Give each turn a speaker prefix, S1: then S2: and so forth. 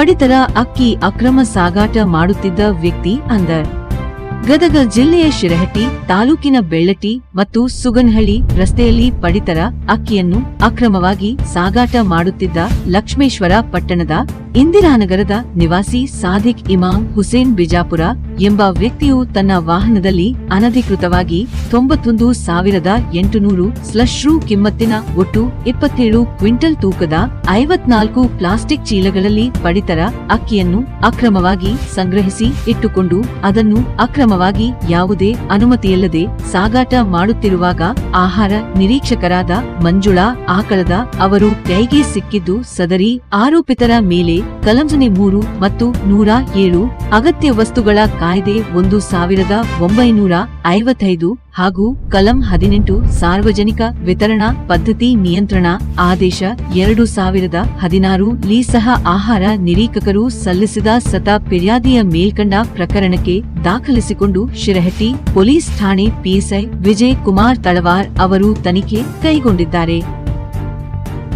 S1: ಪಡಿತರ ಅಕ್ಕಿ ಅಕ್ರಮ ಸಾಗಾಟ ಮಾಡುತ್ತಿದ್ದ ವ್ಯಕ್ತಿ ಅಂದ ಗದಗ ಜಿಲ್ಲೆಯ ಶಿರಹಟ್ಟಿ ತಾಲೂಕಿನ ಬೆಳ್ಳಟ್ಟಿ ಮತ್ತು ಸುಗನಹಳ್ಳಿ ರಸ್ತೆಯಲ್ಲಿ ಪಡಿತರ ಅಕ್ಕಿಯನ್ನು ಅಕ್ರಮವಾಗಿ ಸಾಗಾಟ ಮಾಡುತ್ತಿದ್ದ ಲಕ್ಷ್ಮೇಶ್ವರ ಪಟ್ಟಣದ ಇಂದಿರಾನಗರದ ನಿವಾಸಿ ಸಾದಿಕ್ ಇಮಾಮ್ ಹುಸೇನ್ ಬಿಜಾಪುರ ಎಂಬ ವ್ಯಕ್ತಿಯು ತನ್ನ ವಾಹನದಲ್ಲಿ ಅನಧಿಕೃತವಾಗಿ ತೊಂಬತ್ತೊಂದು ಸಾವಿರದ ಎಂಟುನೂರು ಸ್ಲಶ್ರೂ ಕಿಮ್ಮತ್ತಿನ ಒಟ್ಟು ಇಪ್ಪತ್ತೇಳು ಕ್ವಿಂಟಲ್ ತೂಕದ ಐವತ್ನಾಲ್ಕು ಪ್ಲಾಸ್ಟಿಕ್ ಚೀಲಗಳಲ್ಲಿ ಪಡಿತರ ಅಕ್ಕಿಯನ್ನು ಅಕ್ರಮವಾಗಿ ಸಂಗ್ರಹಿಸಿ ಇಟ್ಟುಕೊಂಡು ಅದನ್ನು ಅಕ್ರಮವಾಗಿ ಯಾವುದೇ ಅನುಮತಿಯಲ್ಲದೆ ಸಾಗಾಟ ಮಾಡುತ್ತಿರುವಾಗ ಆಹಾರ ನಿರೀಕ್ಷಕರಾದ ಮಂಜುಳಾ ಆಕಳದ ಅವರು ಕೈಗೆ ಸಿಕ್ಕಿದ್ದು ಸದರಿ ಆರೋಪಿತರ ಮೇಲೆ ಕಲಂಜನೆ ಮೂರು ಮತ್ತು ನೂರ ಏಳು ಅಗತ್ಯ ವಸ್ತುಗಳ ಕಾಯ್ದೆ ಒಂದು ಸಾವಿರದ ಒಂಬೈನೂರ ಐವತ್ತೈದು ಹಾಗೂ ಕಲಂ ಹದಿನೆಂಟು ಸಾರ್ವಜನಿಕ ವಿತರಣಾ ಪದ್ಧತಿ ನಿಯಂತ್ರಣ ಆದೇಶ ಎರಡು ಸಾವಿರದ ಹದಿನಾರು ಲೀ ಸಹ ಆಹಾರ ನಿರೀಕ್ಷಕರು ಸಲ್ಲಿಸಿದ ಸತ ಫಿರ್ಯಾದಿಯ ಮೇಲ್ಕಂಡ ಪ್ರಕರಣಕ್ಕೆ ದಾಖಲಿಸಿಕೊಂಡು ಶಿರಹಟ್ಟಿ ಪೊಲೀಸ್ ಠಾಣೆ ಪಿಎಸ್ಐ ವಿಜಯ್ ಕುಮಾರ್ ತಳವಾರ್ ಅವರು ತನಿಖೆ ಕೈಗೊಂಡಿದ್ದಾರೆ.